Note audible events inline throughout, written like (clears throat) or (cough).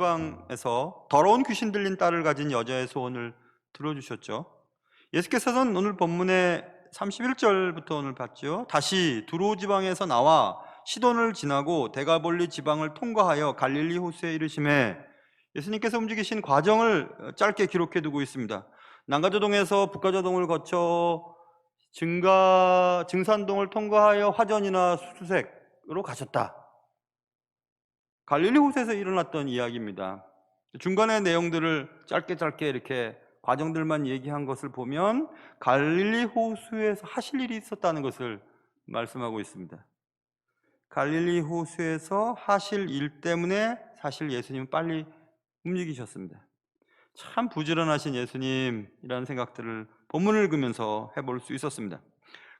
지방에서 더러운 귀신 들린 딸을 가진 여자의 소원을 들어주셨죠. 예수께서는 오늘 본문의 31절부터 오늘 봤죠. 다시 두로 지방에서 나와 시돈을 지나고 대가볼리 지방을 통과하여 갈릴리 호수에 이르심에 예수님께서 움직이신 과정을 짧게 기록해 두고 있습니다. 남가조동에서 북가조동을 거쳐 증가 증산동을 통과하여 화전이나 수색으로 가셨다. 갈릴리 호수에서 일어났던 이야기입니다. 중간의 내용들을 짧게 짧게 이렇게 과정들만 얘기한 것을 보면 갈릴리 호수에서 하실 일이 있었다는 것을 말씀하고 있습니다. 갈릴리 호수에서 하실 일 때문에 사실 예수님은 빨리 움직이셨습니다. 참 부지런하신 예수님이라는 생각들을 본문을 읽으면서 해볼 수 있었습니다.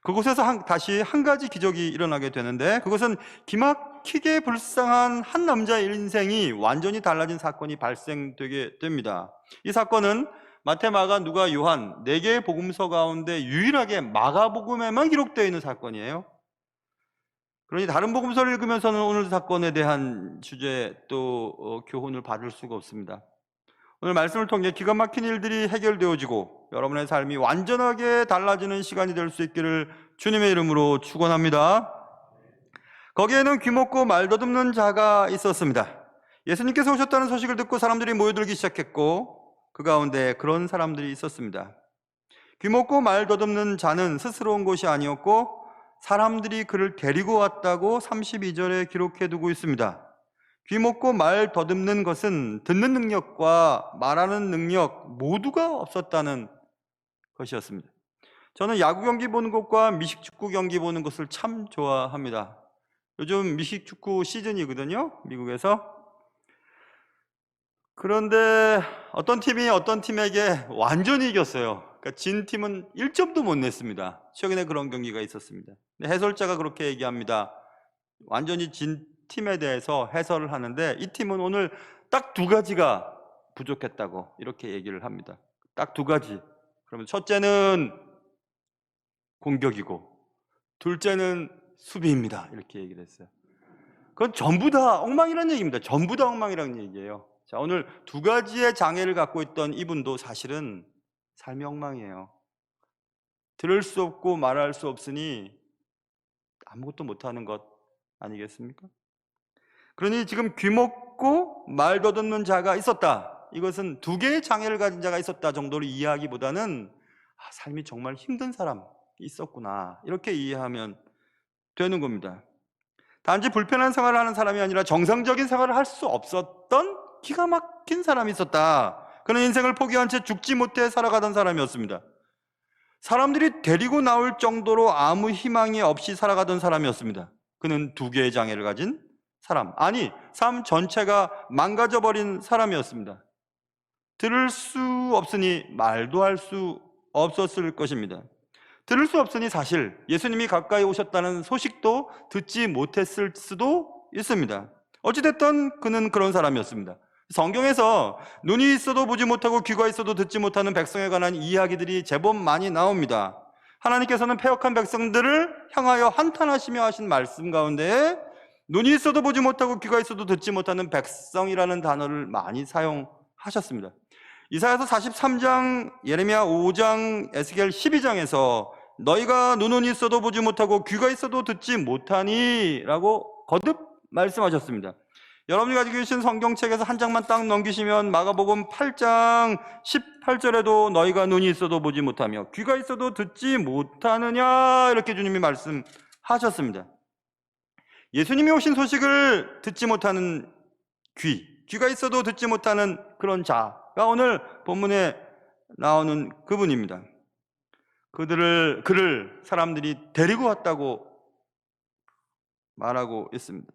그곳에서 한- 다시 한 가지 기적이 일어나게 되는데 그것은 기막 히게 불쌍한 한 남자의 인생이 완전히 달라진 사건이 발생되게 됩니다. 이 사건은 마태, 마가, 누가, 요한 네 개의 복음서 가운데 유일하게 마가복음에만 기록되어 있는 사건이에요. 그러니 다른 복음서를 읽으면서는 오늘 사건에 대한 주제 또 어, 교훈을 받을 수가 없습니다. 오늘 말씀을 통해 기가 막힌 일들이 해결되어지고 여러분의 삶이 완전하게 달라지는 시간이 될 수 있기를 주님의 이름으로 축원합니다. 거기에는 귀먹고 말더듬는 자가 있었습니다. 예수님께서 오셨다는 소식을 듣고 사람들이 모여들기 시작했고 그 가운데 그런 사람들이 있었습니다. 귀먹고 말더듬는 자는 스스로 온 것이 아니었고 사람들이 그를 데리고 왔다고 32절에 기록해 두고 있습니다. 귀 먹고 말 더듬는 것은 듣는 능력과 말하는 능력 모두가 없었다는 것이었습니다. 저는 야구 경기 보는 것과 미식 축구 경기 보는 것을 참 좋아합니다. 요즘 미식 축구 시즌이거든요. 미국에서. 그런데 어떤 팀이 어떤 팀에게 완전히 이겼어요. 그러니까 진 팀은 1점도 못 냈습니다. 최근에 그런 경기가 있었습니다. 해설자가 그렇게 얘기합니다. 완전히 진 팀에 대해서 해설을 하는데 이 팀은 오늘 딱 두 가지가 부족했다고 이렇게 얘기를 합니다. 딱 두 가지. 그러면 첫째는 공격이고 둘째는 수비입니다. 이렇게 얘기를 했어요. 그건 전부 다 엉망이라는 얘기입니다. 전부 다 엉망이라는 얘기예요. 자, 오늘 두 가지의 장애를 갖고 있던 이분도 사실은 삶이 엉망이에요. 들을 수 없고 말할 수 없으니 아무것도 못하는 것 아니겠습니까? 그러니 지금 귀먹고 말 더듬는 자가 있었다. 이것은 두 개의 장애를 가진 자가 있었다 정도로 이해하기보다는 아, 삶이 정말 힘든 사람이 있었구나. 이렇게 이해하면 되는 겁니다. 단지 불편한 생활을 하는 사람이 아니라 정상적인 생활을 할 수 없었던 기가 막힌 사람이 있었다. 그는 인생을 포기한 채 죽지 못해 살아가던 사람이었습니다. 사람들이 데리고 나올 정도로 아무 희망이 없이 살아가던 사람이었습니다. 그는 두 개의 장애를 가진 사람. 아니, 삶 전체가 망가져 버린 사람이었습니다. 들을 수 없으니 말도 할 수 없었을 것입니다. 들을 수 없으니 사실 예수님이 가까이 오셨다는 소식도 듣지 못했을 수도 있습니다. 어찌됐든 그는 그런 사람이었습니다. 성경에서 눈이 있어도 보지 못하고 귀가 있어도 듣지 못하는 백성에 관한 이야기들이 제법 많이 나옵니다. 하나님께서는 패역한 백성들을 향하여 한탄하시며 하신 말씀 가운데 눈이 있어도 보지 못하고 귀가 있어도 듣지 못하는 백성이라는 단어를 많이 사용하셨습니다. 이사야서 43장, 예레미야 5장, 에스겔 12장에서 너희가 눈은 있어도 보지 못하고 귀가 있어도 듣지 못하니라고 거듭 말씀하셨습니다. 여러분이 가지고 계신 성경책에서 한 장만 딱 넘기시면 마가복음 8장 18절에도 너희가 눈이 있어도 보지 못하며 귀가 있어도 듣지 못하느냐 이렇게 주님이 말씀하셨습니다. 예수님이 오신 소식을 듣지 못하는 귀, 귀가 있어도 듣지 못하는 그런 자가 오늘 본문에 나오는 그분입니다. 그들을 그를 사람들이 데리고 왔다고 말하고 있습니다.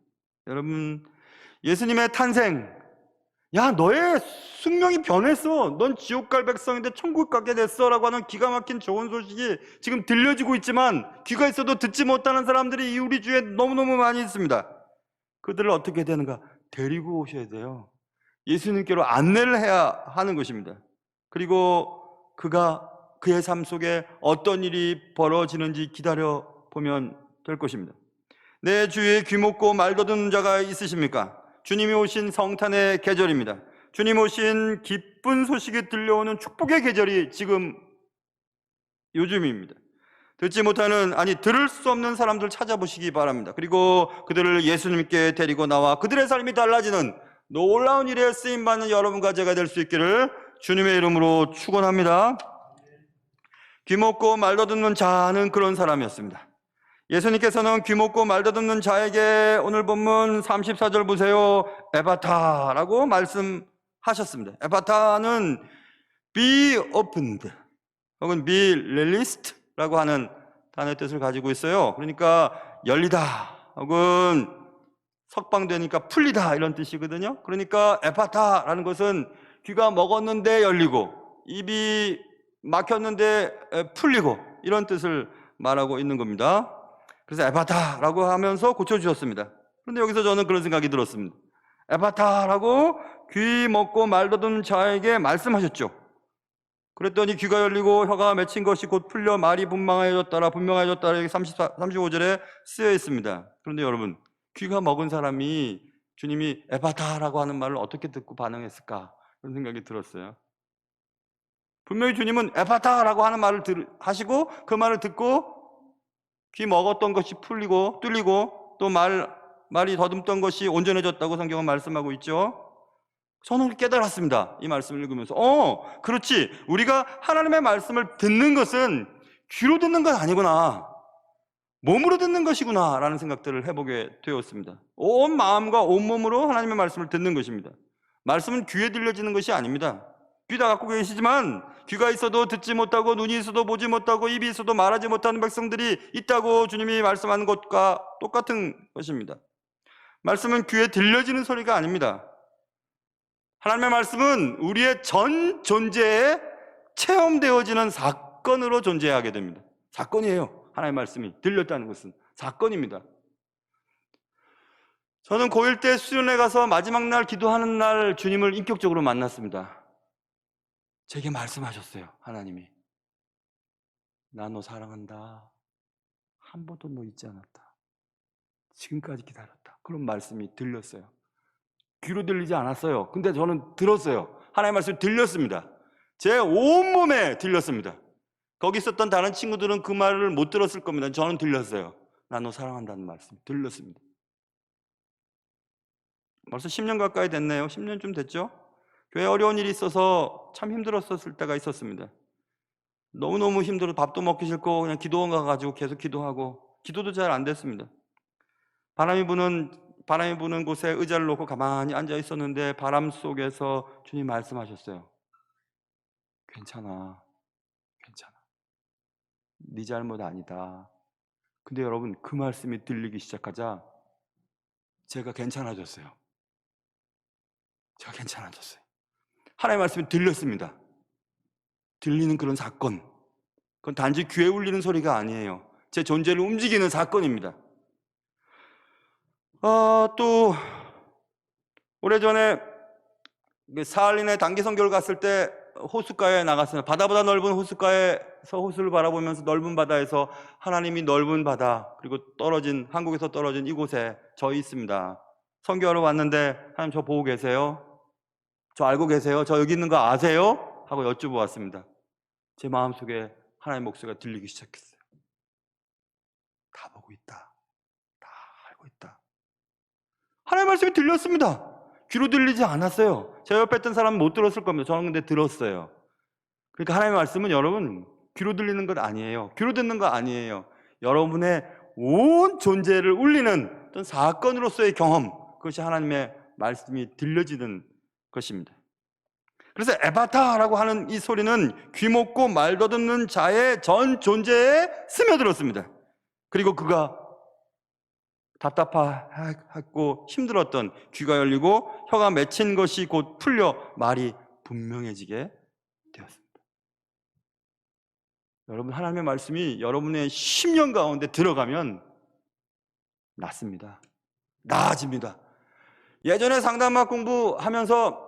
여러분 예수님의 탄생. 야 너의 숙명이 변했어. 넌 지옥 갈 백성인데 천국 가게 됐어 라고 하는 기가 막힌 좋은 소식이 지금 들려지고 있지만 귀가 있어도 듣지 못하는 사람들이 이 우리 주에 너무너무 많이 있습니다. 그들을 어떻게 되는가? 데리고 오셔야 돼요. 예수님께로 안내를 해야 하는 것입니다. 그리고 그가 그의 삶 속에 어떤 일이 벌어지는지 기다려 보면 될 것입니다 내 주위에 귀먹고 말 더듬는 자가 있으십니까? 주님이 오신 성탄의 계절입니다. 주님 오신 기쁜 소식이 들려오는 축복의 계절이 지금 요즘입니다. 듣지 못하는 아니 들을 수 없는 사람들 찾아보시기 바랍니다. 그리고 그들을 예수님께 데리고 나와 그들의 삶이 달라지는 놀라운 일에 쓰임 받는 여러분과 제가 될 수 있기를 주님의 이름으로 축원합니다. 귀먹고 말더듬는 자는 그런 사람이었습니다. 예수님께서는 귀먹고 말더듬는 자에게 오늘 본문 34절 보세요. 에바타라고 말씀하셨습니다. 에바타는 be opened 혹은 be released라고 하는 단어의 뜻을 가지고 있어요. 그러니까 열리다 혹은 석방되니까 풀리다 이런 뜻이거든요. 그러니까 에파타라는 것은 귀가 먹었는데 열리고 입이 막혔는데 에, 풀리고 이런 뜻을 말하고 있는 겁니다. 그래서 에파타라고 하면서 고쳐주셨습니다. 그런데 여기서 저는 그런 생각이 들었습니다. 에파타라고 귀 먹고 말더듬 자에게 말씀하셨죠. 그랬더니 귀가 열리고 혀가 맺힌 것이 곧 풀려 말이 분명해졌다라 분명해졌다라 여기 34, 35절에 쓰여 있습니다. 그런데 여러분 귀가 먹은 사람이 주님이 에바타라고 하는 말을 어떻게 듣고 반응했을까 그런 생각이 들었어요. 분명히 주님은 에바타라고 하는 말을 들, 하시고 그 말을 듣고 귀 먹었던 것이 풀리고 뚫리고 또 말 말이 더듬던 것이 온전해졌다고 성경은 말씀하고 있죠. 저는 깨달았습니다. 이 말씀을 읽으면서. 어, 그렇지. 우리가 하나님의 말씀을 듣는 것은 귀로 듣는 건 아니구나. 몸으로 듣는 것이구나. 라는 생각들을 해보게 되었습니다. 온 마음과 온 몸으로 하나님의 말씀을 듣는 것입니다. 말씀은 귀에 들려지는 것이 아닙니다. 귀다 갖고 계시지만 귀가 있어도 듣지 못하고 눈이 있어도 보지 못하고 입이 있어도 말하지 못하는 백성들이 있다고 주님이 말씀하는 것과 똑같은 것입니다. 말씀은 귀에 들려지는 소리가 아닙니다. 하나님의 말씀은 우리의 전 존재에 체험되어지는 사건으로 존재하게 됩니다. 사건이에요. 하나님의 말씀이 들렸다는 것은 사건입니다. 저는 고1 때 수련회 가서 마지막 날 기도하는 날 주님을 인격적으로 만났습니다. 제게 말씀하셨어요. 하나님이. 나 너 사랑한다. 한 번도 너 잊지 않았다. 지금까지 기다렸다. 그런 말씀이 들렸어요. 귀로 들리지 않았어요. 근데 저는 들었어요. 하나님의 말씀 들렸습니다. 제 온몸에 들렸습니다. 거기 있었던 다른 친구들은 그 말을 못 들었을 겁니다. 저는 들렸어요. 나 너 사랑한다는 말씀 들렸습니다. 벌써 10년 가까이 됐네요. 10년쯤 됐죠? 교회 어려운 일이 있어서 참 힘들었었을 때가 있었습니다. 너무너무 힘들어 밥도 먹기 싫고 그냥 기도원 가가지고 계속 기도하고 기도도 잘 안 됐습니다. 바람이 부는 바람이 부는 곳에 의자를 놓고 가만히 앉아 있었는데 바람 속에서 주님 말씀하셨어요. 괜찮아. 괜찮아. 네 잘못 아니다. 근데 여러분 그 말씀이 들리기 시작하자 제가 괜찮아졌어요. 제가 괜찮아졌어요. 하나님의 말씀이 들렸습니다. 들리는 그런 사건. 그건 단지 귀에 울리는 소리가 아니에요. 제 존재를 움직이는 사건입니다. 어, 또 오래전에 그 사할린에 단기 선교를 갔을 때 호숫가에 나갔습니다. 바다보다 넓은 호숫가에서 호수를 바라보면서 넓은 바다에서 하나님이 넓은 바다 그리고 떨어진 한국에서 떨어진 이곳에 저 있습니다. 선교하러 왔는데 하나님 저 보고 계세요? 저 알고 계세요? 저 여기 있는 거 아세요? 하고 여쭤보았습니다. 제 마음속에 하나님의 목소리가 들리기 시작했어요. 다 보고 있다. 다 알고 있다. 하나님의 말씀이 들렸습니다. 귀로 들리지 않았어요. 제 옆에 있던 사람은 못 들었을 겁니다. 저는 근데 들었어요. 그러니까 하나님의 말씀은 여러분 귀로 들리는 것 아니에요. 귀로 듣는 거 아니에요. 여러분의 온 존재를 울리는 어떤 사건으로서의 경험, 그것이 하나님의 말씀이 들려지는 것입니다. 그래서 에바타라고 하는 이 소리는 귀먹고 말 더듬는 자의 전 존재에 스며들었습니다. 그리고 그가 답답하고 힘들었던 귀가 열리고 혀가 맺힌 것이 곧 풀려 말이 분명해지게 되었습니다. 여러분 하나님의 말씀이 여러분의 심령 가운데 들어가면 낫습니다. 나아집니다. 예전에 상담학 공부하면서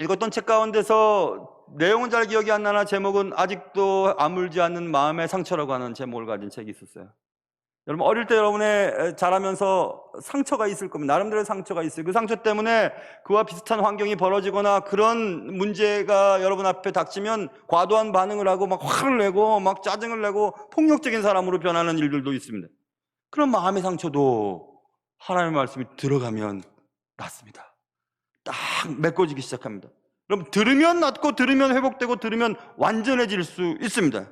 읽었던 책 가운데서 내용은 잘 기억이 안 나나 제목은 아직도 아물지 않는 마음의 상처라고 하는 제목을 가진 책이 있었어요. 여러분 어릴 때 여러분의 자라면서 상처가 있을 겁니다. 나름대로의 상처가 있어요. 그 상처 때문에 그와 비슷한 환경이 벌어지거나 그런 문제가 여러분 앞에 닥치면 과도한 반응을 하고 막 화를 내고 막 짜증을 내고 폭력적인 사람으로 변하는 일들도 있습니다. 그런 마음의 상처도 하나님의 말씀이 들어가면 낫습니다. 딱 메꿔지기 시작합니다. 그럼 들으면 낫고 들으면 회복되고 들으면 완전해질 수 있습니다.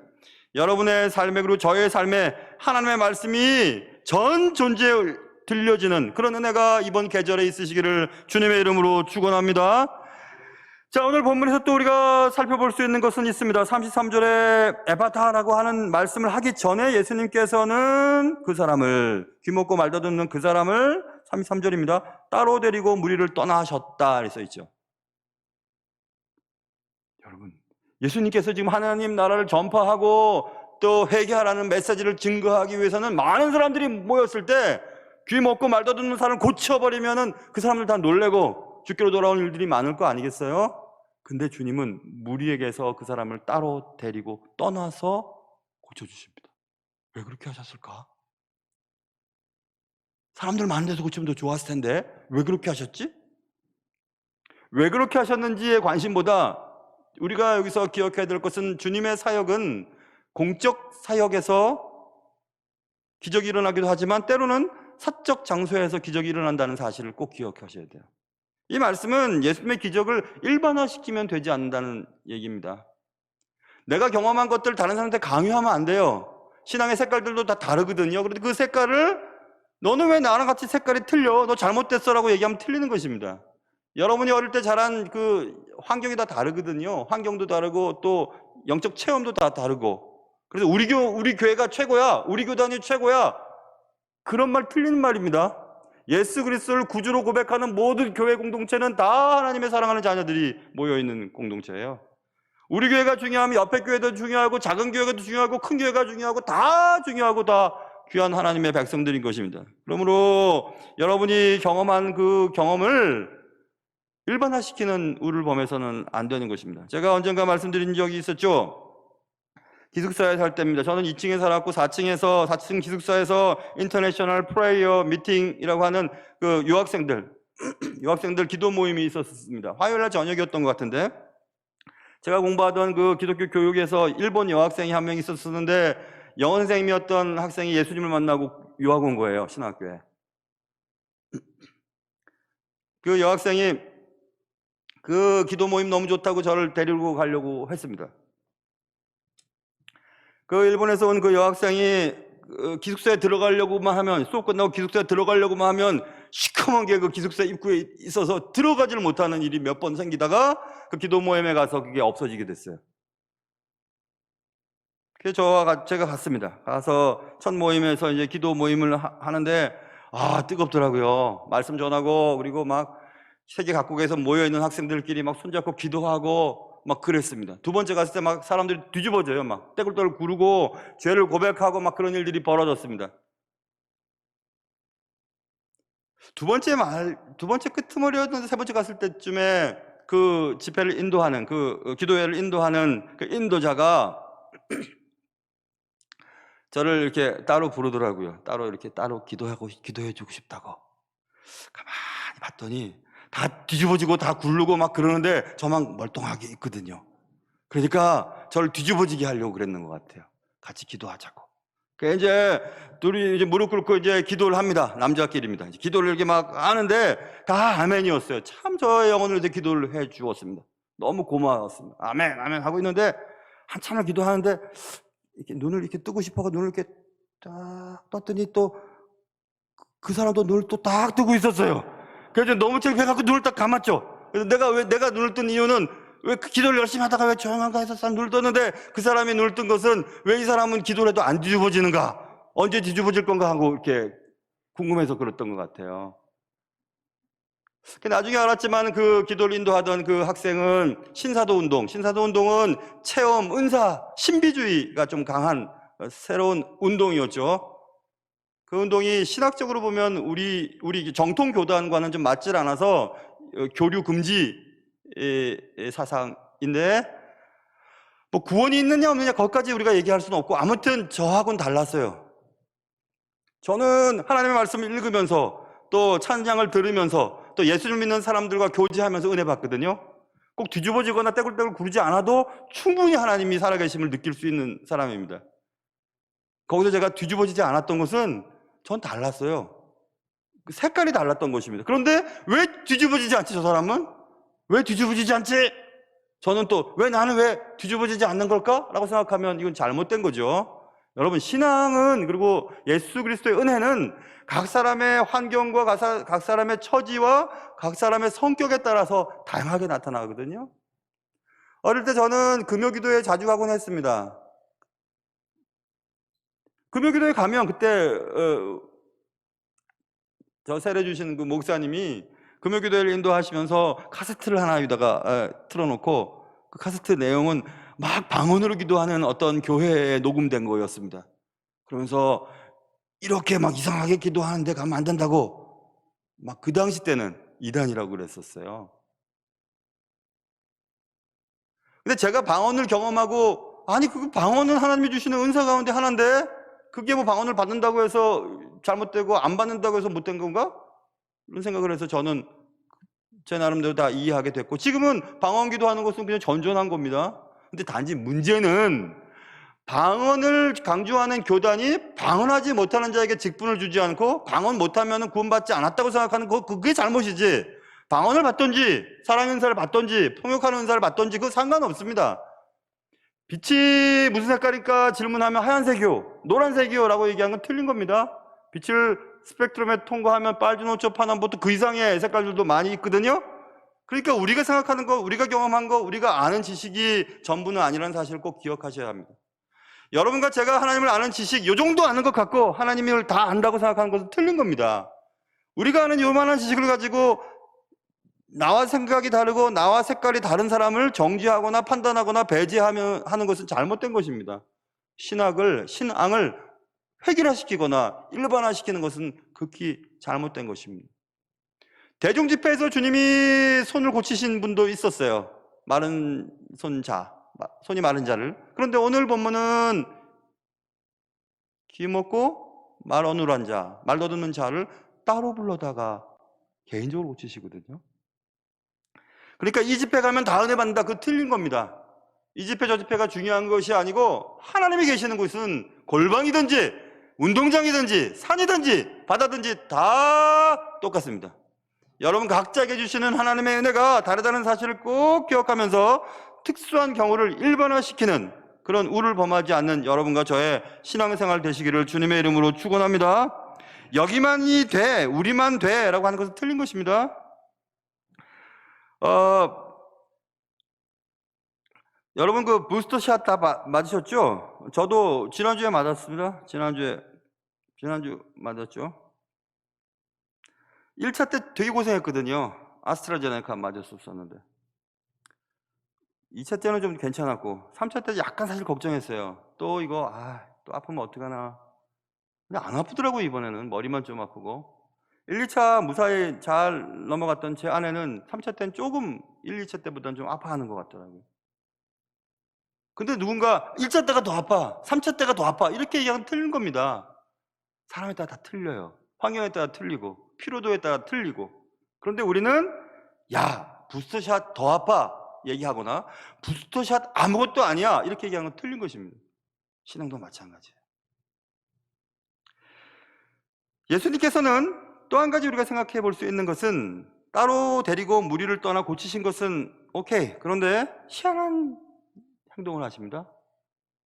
여러분의 삶에 그리고 저의 삶에 하나님의 말씀이 전 존재에 들려지는 그런 은혜가 이번 계절에 있으시기를 주님의 이름으로 축원합니다. 자, 오늘 본문에서 또 우리가 살펴볼 수 있는 것은 있습니다. 33절에 에바타라고 하는 말씀을 하기 전에 예수님께서는 그 사람을 귀 먹고 말다 듣는 그 사람을 33절입니다. 따로 데리고 무리를 떠나셨다 이렇게 써 있죠. 여러분, 예수님께서 지금 하나님 나라를 전파하고 또 회개하라는 메시지를 증거하기 위해서는 많은 사람들이 모였을 때 귀 먹고 말도 듣는 사람을 고쳐버리면은 그 사람들 다 놀래고 죽기로 돌아온 일들이 많을 거 아니겠어요? 근데 주님은 무리에게서 그 사람을 따로 데리고 떠나서 고쳐주십니다. 왜 그렇게 하셨을까? 사람들 많은 데서 고치면 더 좋았을 텐데 왜 그렇게 하셨지? 왜 그렇게 하셨는지에 관심보다 우리가 여기서 기억해야 될 것은 주님의 사역은 공적 사역에서 기적이 일어나기도 하지만 때로는 사적 장소에서 기적이 일어난다는 사실을 꼭 기억하셔야 돼요. 이 말씀은 예수님의 기적을 일반화시키면 되지 않는다는 얘기입니다. 내가 경험한 것들 다른 사람한테 강요하면 안 돼요. 신앙의 색깔들도 다 다르거든요. 그런데 그 색깔을 너는 왜 나랑 같이 색깔이 틀려? 너 잘못됐어라고 얘기하면 틀리는 것입니다. 여러분이 어릴 때 자란 그 환경이 다 다르거든요. 환경도 다르고 또 영적 체험도 다 다르고. 그래서 우리 교 우리 교회가 최고야. 우리 교단이 최고야. 그런 말 틀리는 말입니다. 예수 그리스도를 구주로 고백하는 모든 교회 공동체는 다 하나님의 사랑하는 자녀들이 모여 있는 공동체예요. 우리 교회가 중요하면 옆에 교회도 중요하고 작은 교회가 중요하고 큰 교회가 중요하고 다 중요하고 다 귀한 하나님의 백성들인 것입니다. 그러므로 여러분이 경험한 그 경험을 일반화시키는 우를 범해서는 안 되는 것입니다. 제가 언젠가 말씀드린 적이 있었죠. 기숙사에 살 때입니다. 저는 2층에 살았고 4층에서 4층 기숙사에서 인터내셔널 프레이어 미팅이라고 하는 그 유학생들 (clears throat) 유학생들 기도 모임이 있었습니다. 화요일 날 저녁이었던 것 같은데 제가 공부하던 그 기독교 교육에서 일본 여학생이 한 명 있었었는데 영어 선생님이었던 학생이 예수님을 만나고 유학 온 거예요. 신학교에. 그 여학생이 그 기도 모임 너무 좋다고 저를 데리고 가려고 했습니다. 그 일본에서 온 그 여학생이 그 기숙사에 들어가려고만 하면 수업 끝나고 기숙사에 들어가려고만 하면 시커먼 게 그 기숙사 입구에 있어서 들어가지를 못하는 일이 몇 번 생기다가 그 기도 모임에 가서 그게 없어지게 됐어요. 그래서 저와 같- 제가 갔습니다. 가서 첫 모임에서 이제 기도 모임을 하- 하는데 아 뜨겁더라고요. 말씀 전하고 그리고 막 세계 각국에서 모여 있는 학생들끼리 막 손잡고 기도하고 막 그랬습니다. 두 번째 갔을 때 막 사람들이 뒤집어져요. 막 떼굴떼굴 구르고 죄를 고백하고 막 그런 일들이 벌어졌습니다. 두 번째 말, 두 번째 끄트머리였는데 세 번째 갔을 때쯤에 그 집회를 인도하는 그 어, 기도회를 인도하는 그 인도자가 저를 이렇게 따로 부르더라고요. 따로 이렇게 따로 기도하고 기도해 주고 싶다고. 가만히 봤더니 다 뒤집어지고 다 굴르고 막 그러는데 저만 멀뚱하게 있거든요. 그러니까 저를 뒤집어지게 하려고 그랬는 것 같아요. 같이 기도하자고. 그 이제 둘이 이제 무릎 꿇고 이제 기도를 합니다. 남자끼리입니다. 이제 기도를 이렇게 막 하는데 다 아멘이었어요. 참 저의 영혼을 이렇게 기도를 해 주었습니다. 너무 고마웠습니다. 아멘, 아멘 하고 있는데 한참을 기도하는데 이렇게 눈을 이렇게 뜨고 싶어가 눈을 이렇게 딱 떴더니 또 그 사람도 눈을 또 딱 뜨고 있었어요. 그래서 너무 창피해갖고 눈을 딱 감았죠. 그래서 내가 왜 내가 눈을 뜬 이유는 왜그 기도를 열심히 하다가 왜 조용한가 해서 싹 눈을 떴는데 그 사람이 눈을 뜬 것은 왜 이 사람은 기도를 해도 안 뒤집어지는가? 언제 뒤집어질 건가 하고 이렇게 궁금해서 그랬던 것 같아요. 그 나중에 알았지만 그 기도를 인도하던 그 학생은 신사도 운동, 신사도 운동은 체험, 은사, 신비주의가 좀 강한 어, 새로운 운동이었죠. 그 운동이 신학적으로 보면 우리 우리 정통 교단과는 좀 맞질 않아서 어, 교류 금지 사상인데 뭐 구원이 있느냐 없느냐 거기까지 우리가 얘기할 수는 없고 아무튼 저하고는 달랐어요. 저는 하나님의 말씀을 읽으면서 또 찬양을 들으면서 또 예수를 믿는 사람들과 교제하면서 은혜 받거든요. 꼭 뒤집어지거나 떼굴떼굴 구르지 않아도 충분히 하나님이 살아계심을 느낄 수 있는 사람입니다. 거기서 제가 뒤집어지지 않았던 것은 전 달랐어요. 그 색깔이 달랐던 것입니다. 그런데 왜 뒤집어지지 않지, 저 사람은? 왜 뒤집어지지 않지? 저는 또 왜 나는 왜 뒤집어지지 않는 걸까? 라고 생각하면 이건 잘못된 거죠. 여러분, 신앙은 그리고 예수 그리스도의 은혜는 각 사람의 환경과 각 사람의 처지와 각 사람의 성격에 따라서 다양하게 나타나거든요. 어릴 때 저는 금요 기도에 자주 가곤 했습니다. 금요 기도에 가면 그때 어, 저 세례 주신 그 목사님이 금요 기도회를 인도하시면서 카세트를 하나 여기다가 에, 틀어놓고 그 카세트 내용은 막 방언으로 기도하는 어떤 교회에 녹음된 거였습니다. 그러면서 이렇게 막 이상하게 기도하는데 가면 안 된다고 막 그 당시 때는 이단이라고 그랬었어요. 근데 제가 방언을 경험하고 아니 그 방언은 하나님이 주시는 은사 가운데 하나인데 그게 뭐 방언을 받는다고 해서 잘못되고 안 받는다고 해서 못된 건가? 이런 생각을 해서 저는 제 나름대로 다 이해하게 됐고 지금은 방언 기도하는 것은 그냥 전전한 겁니다. 근데 단지 문제는 방언을 강조하는 교단이 방언하지 못하는 자에게 직분을 주지 않고 방언 못하면 구원받지 않았다고 생각하는 거 그게 잘못이지 방언을 받던지 사랑 은사를 받던지 통역하는 은사를 받던지 그거 상관없습니다. 빛이 무슨 색깔일까 질문하면 하얀색이요, 노란색이요 라고 얘기한 건 틀린 겁니다. 빛을 스펙트럼에 통과하면 빨주노초 파남보트 그 이상의 색깔들도 많이 있거든요. 그러니까 우리가 생각하는 거, 우리가 경험한 거, 우리가 아는 지식이 전부는 아니라는 사실을 꼭 기억하셔야 합니다. 여러분과 제가 하나님을 아는 지식, 요 정도 아는 것 같고 하나님을 다 안다고 생각하는 것은 틀린 겁니다. 우리가 아는 요만한 지식을 가지고 나와 생각이 다르고 나와 색깔이 다른 사람을 정지하거나 판단하거나 배제하면 하는 것은 잘못된 것입니다. 신학을 신앙을 획일화시키거나 일반화시키는 것은 극히 잘못된 것입니다. 대중 집회에서 주님이 손을 고치신 분도 있었어요. 마른 손자, 마- 손이 마른 자를. 그런데 오늘 본문은 귀 먹고 말 어눌한 자, 말 더듬는 자를 따로 불러다가 개인적으로 고치시거든요. 그러니까 이 집회 가면 다 은혜 받는다. 그 틀린 겁니다. 이 집회 저 집회가 중요한 것이 아니고 하나님이 계시는 곳은 골방이든지 운동장이든지 산이든지 바다든지 다 똑같습니다. 여러분 각자에게 주시는 하나님의 은혜가 다르다는 사실을 꼭 기억하면서 특수한 경우를 일반화시키는 그런 우를 범하지 않는 여러분과 저의 신앙생활 되시기를 주님의 이름으로 축원합니다. 여기만이 돼, 우리만 돼라고 하는 것은 틀린 것입니다. 어, 여러분 그 부스터샷 다 마- 맞으셨죠? 저도 지난주에 맞았습니다. 지난주에 지난주 맞았죠? 1차 때 되게 고생했거든요. 아스트라제네카 맞았었는데. 2차 때는 좀 괜찮았고 3차 때 약간 사실 걱정했어요. 또 이거 아, 또 아프면 어떡하나. 근데 안 아프더라고요, 이번에는. 머리만 좀 아프고. 1, 2차 무사히 잘 넘어갔던 제 아내는 3차 때는 조금 1, 2차 때보다는 좀 아파하는 것 같더라고요. 근데 누군가 1차 때가 더 아파, 3차 때가 더 아파 이렇게 얘기하면 틀린 겁니다. 사람에 따라 다 틀려요. 환경에 따라 틀리고 피로도에 따라 틀리고 그런데 우리는 야 부스터샷 더 아파 얘기하거나 부스터샷 아무것도 아니야 이렇게 얘기하는 건 틀린 것입니다. 신앙도 마찬가지예요. 예수님께서는 또 한 가지 우리가 생각해 볼 수 있는 것은 따로 데리고 무리를 떠나 고치신 것은 오케이. 그런데 희한한 행동을 하십니다.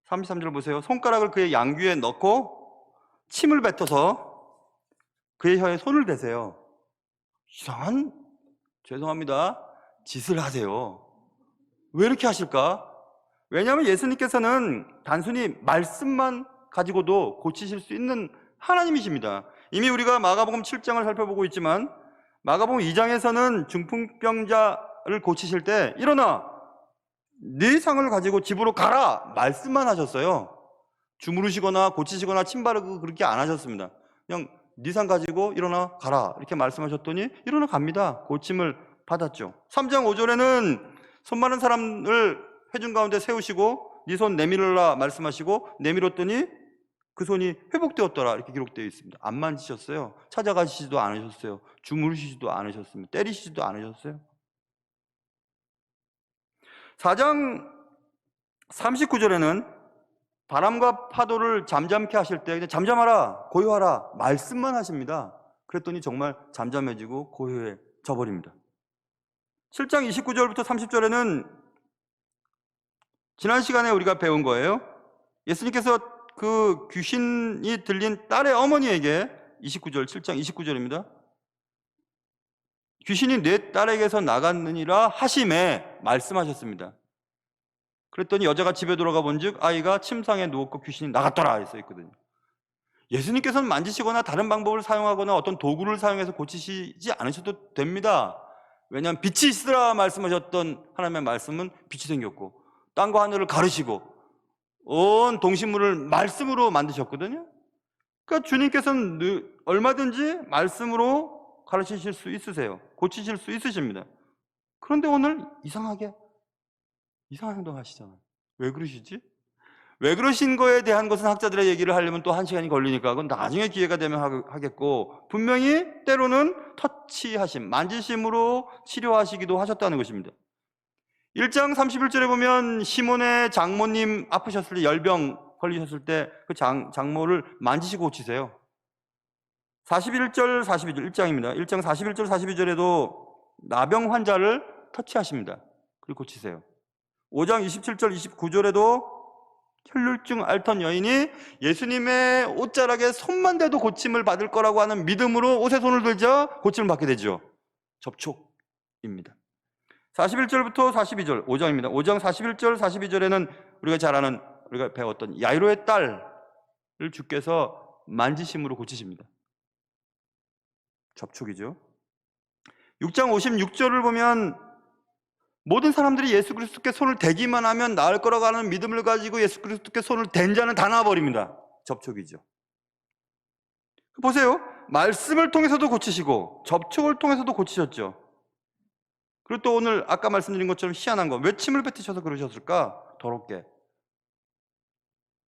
33절 보세요. 손가락을 그의 양귀에 넣고 침을 뱉어서 그의 혀에 손을 대세요. 이상한, 죄송합니다. 짓을 하세요. 왜 이렇게 하실까? 왜냐하면 예수님께서는 단순히 말씀만 가지고도 고치실 수 있는 하나님이십니다. 이미 우리가 마가복음 7장을 살펴보고 있지만 마가복음 2장에서는 중풍병자를 고치실 때 일어나 네 상을 가지고 집으로 가라 말씀만 하셨어요. 주무르시거나 고치시거나 침 바르고 그렇게 안 하셨습니다. 그냥 네 상 가지고 일어나 가라 이렇게 말씀하셨더니 일어나 갑니다. 고침을 받았죠. 3장 5절에는 손 마른 사람을 회중 가운데 세우시고 네 손 내밀어라 말씀하시고 내밀었더니 그 손이 회복되었더라 이렇게 기록되어 있습니다. 안 만지셨어요. 찾아가시지도 않으셨어요. 주무르시지도 않으셨습니다. 때리시지도 않으셨어요. 4장 39절에는 바람과 파도를 잠잠케 하실 때 그냥 잠잠하라 고요하라 말씀만 하십니다. 그랬더니 정말 잠잠해지고 고요해져 버립니다. 7장 29절부터 30절에는 지난 시간에 우리가 배운 거예요. 예수님께서 그 귀신이 들린 딸의 어머니에게 29절 7장 29절입니다. 귀신이 내 딸에게서 나갔느니라 하심에 말씀하셨습니다. 그랬더니 여자가 집에 돌아가 본즉 아이가 침상에 누웠고 귀신이 나갔더라 써 있거든요. 예수님께서는 만지시거나 다른 방법을 사용하거나 어떤 도구를 사용해서 고치시지 않으셔도 됩니다. 왜냐하면 빛이 있으라 말씀하셨던 하나님의 말씀은 빛이 생겼고 땅과 하늘을 가르시고 온 동식물을 말씀으로 만드셨거든요. 그러니까 주님께서는 늘- 얼마든지 말씀으로 가르치실 수 있으세요. 고치실 수 있으십니다. 그런데 오늘 이상하게 이상한 행동 하시잖아요. 왜 그러시지? 왜 그러신 거에 대한 것은 학자들의 얘기를 하려면 또 한 시간이 걸리니까 그건 나중에 기회가 되면 하- 하겠고 분명히 때로는 터치하심, 만지심으로 치료하시기도 하셨다는 것입니다. 1장 31절에 보면 시몬의 장모님 아프셨을 때 열병 걸리셨을 때 그 장모를 만지시고 고치세요. 41절 42절 1장입니다. 1장 41절 42절에도 나병 환자를 터치하십니다. 그리고 고치세요. 5장 27절 29절에도 혈류증 앓던 여인이 예수님의 옷자락에 손만 대도 고침을 받을 거라고 하는 믿음으로 옷에 손을 들자 고침을 받게 되죠. 접촉입니다. 41절부터 42절 5장입니다. 5장 41절 42절에는 우리가 잘 아는 우리가 배웠던 야이로의 딸을 주께서 만지심으로 고치십니다. 접촉이죠. 6장 56절을 보면 모든 사람들이 예수 그리스도께 손을 대기만 하면 나을 거라고 하는 믿음을 가지고 예수 그리스도께 손을 댄 자는 다 나와버립니다. 접촉이죠. 보세요. 말씀을 통해서도 고치시고 접촉을 통해서도 고치셨죠. 그리고 또 오늘 아까 말씀드린 것처럼 희한한 거. 왜 침을 뱉으셔서 그러셨을까? 더럽게.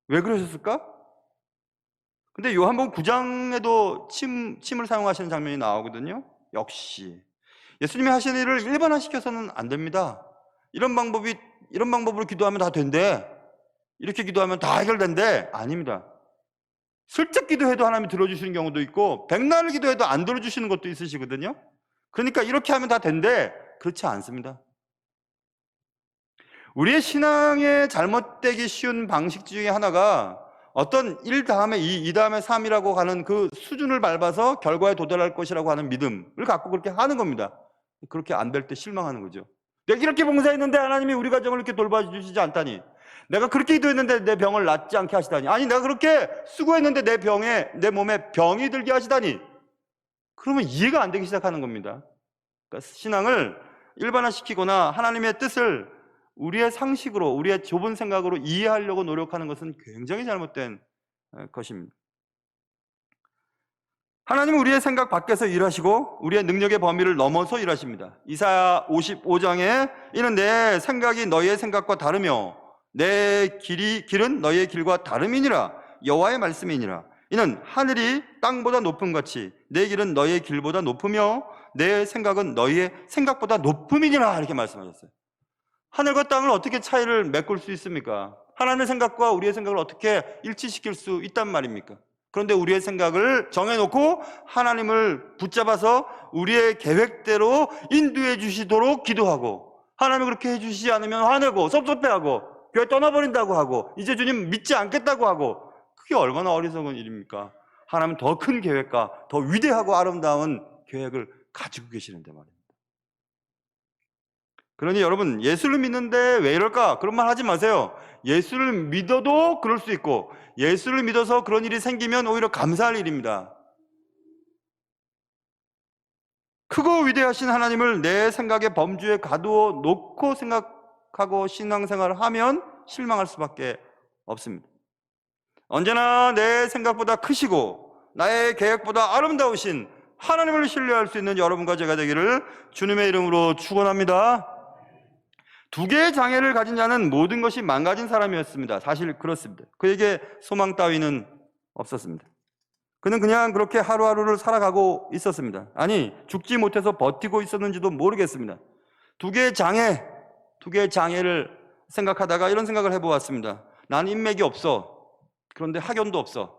왜 그러셨을까? 근데 요한복음 9장에도 침, 침을 사용하시는 장면이 나오거든요. 역시 예수님이 하신 일을 일반화시켜서는 안 됩니다. 이런 방법이 이런 방법으로 기도하면 다 된대. 이렇게 기도하면 다 해결된대. 아닙니다. 슬쩍 기도해도 하나님이 들어주시는 경우도 있고 백날을 기도해도 안 들어주시는 것도 있으시거든요. 그러니까 이렇게 하면 다 된대. 그렇지 않습니다. 우리의 신앙에 잘못되기 쉬운 방식 중에 하나가 어떤 1 다음에 2, 2 다음에 3이라고 하는 그 수준을 밟아서 결과에 도달할 것이라고 하는 믿음을 갖고 그렇게 하는 겁니다. 그렇게 안 될 때 실망하는 거죠. 내가 이렇게 봉사했는데 하나님이 우리 가정을 이렇게 돌봐주시지 않다니. 내가 그렇게 기도했는데 내 병을 낫지 않게 하시다니. 아니, 내가 그렇게 수고했는데 내 병에, 내 몸에 병이 들게 하시다니. 그러면 이해가 안 되기 시작하는 겁니다. 그러니까 신앙을 일반화시키거나 하나님의 뜻을 우리의 상식으로, 우리의 좁은 생각으로 이해하려고 노력하는 것은 굉장히 잘못된 것입니다. 하나님은 우리의 생각 밖에서 일하시고 우리의 능력의 범위를 넘어서 일하십니다. 이사야 55장에 이는 내 생각이 너희의 생각과 다르며 내 길이 길은 너희의 길과 다름이니라 여호와의 말씀이니라 이는 하늘이 땅보다 높음 같이 내 길은 너희의 길보다 높으며 내 생각은 너희의 생각보다 높음이니라 이렇게 말씀하셨어요. 하늘과 땅을 어떻게 차이를 메꿀 수 있습니까? 하나님의 생각과 우리의 생각을 어떻게 일치시킬 수 있단 말입니까? 그런데 우리의 생각을 정해놓고 하나님을 붙잡아서 우리의 계획대로 인도해 주시도록 기도하고 하나님이 그렇게 해주시지 않으면 화내고 섭섭해하고 교회 떠나버린다고 하고 이제 주님 믿지 않겠다고 하고 그게 얼마나 어리석은 일입니까? 하나님 더큰 계획과 더 위대하고 아름다운 계획을 가지고 계시는데 말입니다. 그러니 여러분 예수를 믿는데 왜 이럴까? 그런 말 하지 마세요. 예수를 믿어도 그럴 수 있고 예수를 믿어서 그런 일이 생기면 오히려 감사할 일입니다. 크고 위대하신 하나님을 내 생각의 범주에 가두어 놓고 생각하고 신앙생활을 하면 실망할 수밖에 없습니다. 언제나 내 생각보다 크시고 나의 계획보다 아름다우신 하나님을 신뢰할 수 있는 여러분과 제가 되기를 주님의 이름으로 축원합니다. 두 개의 장애를 가진 자는 모든 것이 망가진 사람이었습니다. 사실 그렇습니다. 그에게 소망 따위는 없었습니다. 그는 그냥 그렇게 하루하루를 살아가고 있었습니다. 아니, 죽지 못해서 버티고 있었는지도 모르겠습니다. 두 개의 장애, 두 개의 장애를 생각하다가 이런 생각을 해보았습니다. 난 인맥이 없어. 그런데 학연도 없어.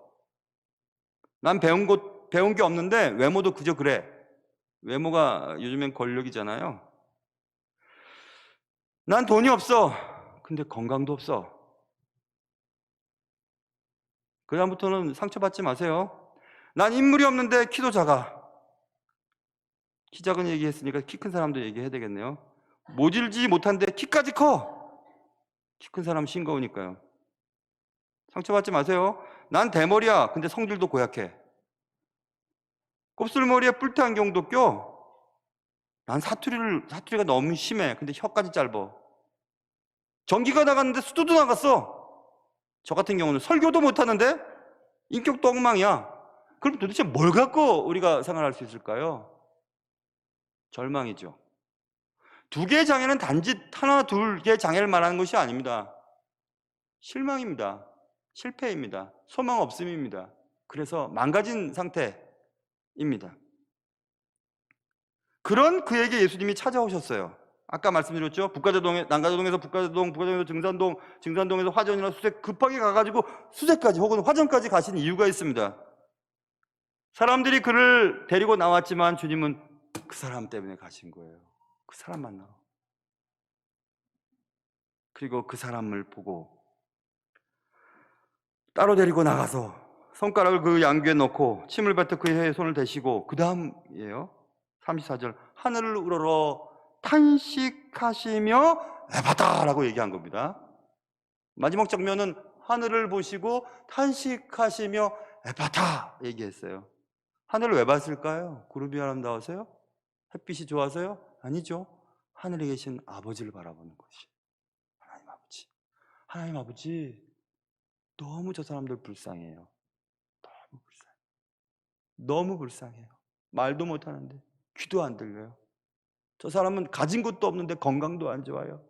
난 배운 것, 배운 게 없는데 외모도 그저 그래. 외모가 요즘엔 권력이잖아요. 난 돈이 없어. 근데 건강도 없어. 그다음부터는 상처받지 마세요. 난 인물이 없는데 키도 작아. 키 작은 얘기했으니까 키 큰 사람도 얘기해야 되겠네요. 모질지 못한데 키까지 커. 키 큰 사람 싱거우니까요. 상처받지 마세요. 난 대머리야. 근데 성질도 고약해. 곱슬머리에 뿔테 안경도 껴. 난 사투리를, 사투리가 너무 심해. 근데 혀까지 짧아. 전기가 나갔는데 수도도 나갔어. 저 같은 경우는 설교도 못하는데 인격도 엉망이야. 그럼 도대체 뭘 갖고 우리가 생활할 수 있을까요? 절망이죠. 두 개의 장애는 단지 하나, 둘 개의 장애를 말하는 것이 아닙니다. 실망입니다. 실패입니다. 소망 없음입니다. 그래서 망가진 상태입니다. 그런 그에게 예수님이 찾아오셨어요. 아까 말씀드렸죠? 북가자동에 난가자동에서 북가자동, 북가자동에서 증산동, 증산동에서 화전이나 수색 급하게 가가지고 수색까지 혹은 화전까지 가신 이유가 있습니다. 사람들이 그를 데리고 나왔지만 주님은 그 사람 때문에 가신 거예요. 그 사람 만나. 그리고 그 사람을 보고 따로 데리고 나가서 손가락을 그 양귀에 넣고 침을 뱉어 그 혀에 손을 대시고 그 다음이에요. 34절 하늘을 우러러 탄식하시며 에바다라고 얘기한 겁니다. 마지막 장면은 하늘을 보시고 탄식하시며 에바다 얘기했어요. 하늘을 왜 봤을까요? 구름이 아름다워서요? 햇빛이 좋아서요? 아니죠. 하늘에 계신 아버지를 바라보는 것이. 하나님 아버지. 하나님 아버지. 너무 저 사람들 불쌍해요. 너무 불쌍해. 너무 불쌍해요. 말도 못하는데 귀도 안 들려요. 저 사람은 가진 것도 없는데 건강도 안 좋아요.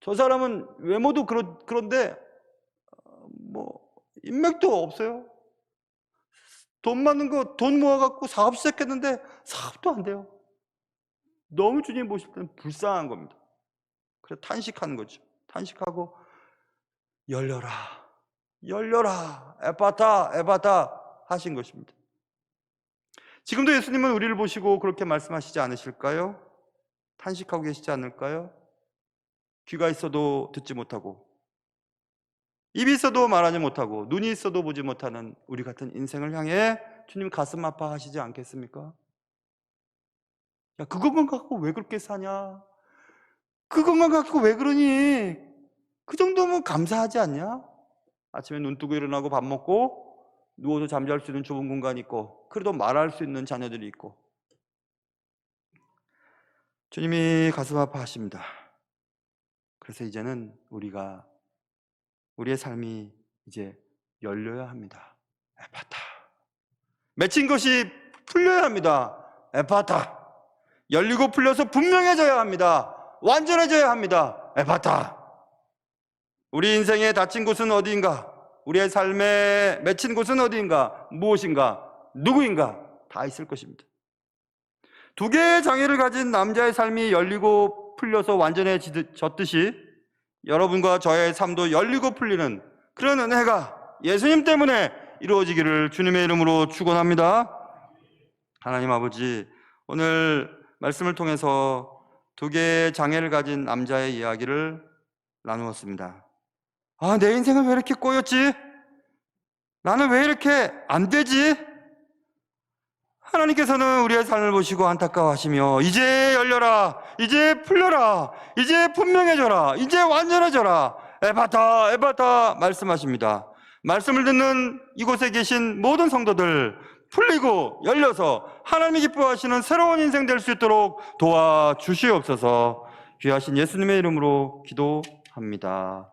저 사람은 외모도 그러, 그런데 어, 뭐 인맥도 없어요. 돈 많은 거 돈 모아갖고 사업 시작했는데 사업도 안 돼요. 너무 주님 보실 때는 불쌍한 겁니다. 그래서 탄식하는 거죠. 탄식하고 열려라, 열려라, 에바타, 에바타 하신 것입니다. 지금도 예수님은 우리를 보시고 그렇게 말씀하시지 않으실까요? 탄식하고 계시지 않을까요? 귀가 있어도 듣지 못하고, 입이 있어도 말하지 못하고, 눈이 있어도 보지 못하는 우리 같은 인생을 향해 주님 가슴 아파하시지 않겠습니까? 야, 그것만 갖고 왜 그렇게 사냐? 그것만 갖고 왜 그러니? 그 정도면 감사하지 않냐? 아침에 눈 뜨고 일어나고 밥 먹고 누워서 잠잘 수 있는 좁은 공간이 있고 그래도 말할 수 있는 자녀들이 있고 주님이 가슴 아파하십니다. 그래서 이제는 우리가 우리의 삶이 이제 열려야 합니다. 에파타. 맺힌 것이 풀려야 합니다. 에파타. 열리고 풀려서 분명해져야 합니다. 완전해져야 합니다. 에파타. 우리 인생에 다친 곳은 어디인가? 우리의 삶에 맺힌 곳은 어디인가? 무엇인가? 누구인가? 다 있을 것입니다. 두 개의 장애를 가진 남자의 삶이 열리고 풀려서 완전해졌듯이 여러분과 저의 삶도 열리고 풀리는 그런 은혜가 예수님 때문에 이루어지기를 주님의 이름으로 축원합니다. 하나님 아버지, 오늘 말씀을 통해서 두 개의 장애를 가진 남자의 이야기를 나누었습니다. 아, 내 인생은 왜 이렇게 꼬였지? 나는 왜 이렇게 안 되지? 하나님께서는 우리의 삶을 보시고 안타까워하시며 이제 열려라, 이제 풀려라, 이제 분명해져라, 이제 완전해져라. 에바타, 에바타 말씀하십니다. 말씀을 듣는 이곳에 계신 모든 성도들 풀리고 열려서 하나님이 기뻐하시는 새로운 인생 될 수 있도록 도와주시옵소서. 귀하신 예수님의 이름으로 기도합니다.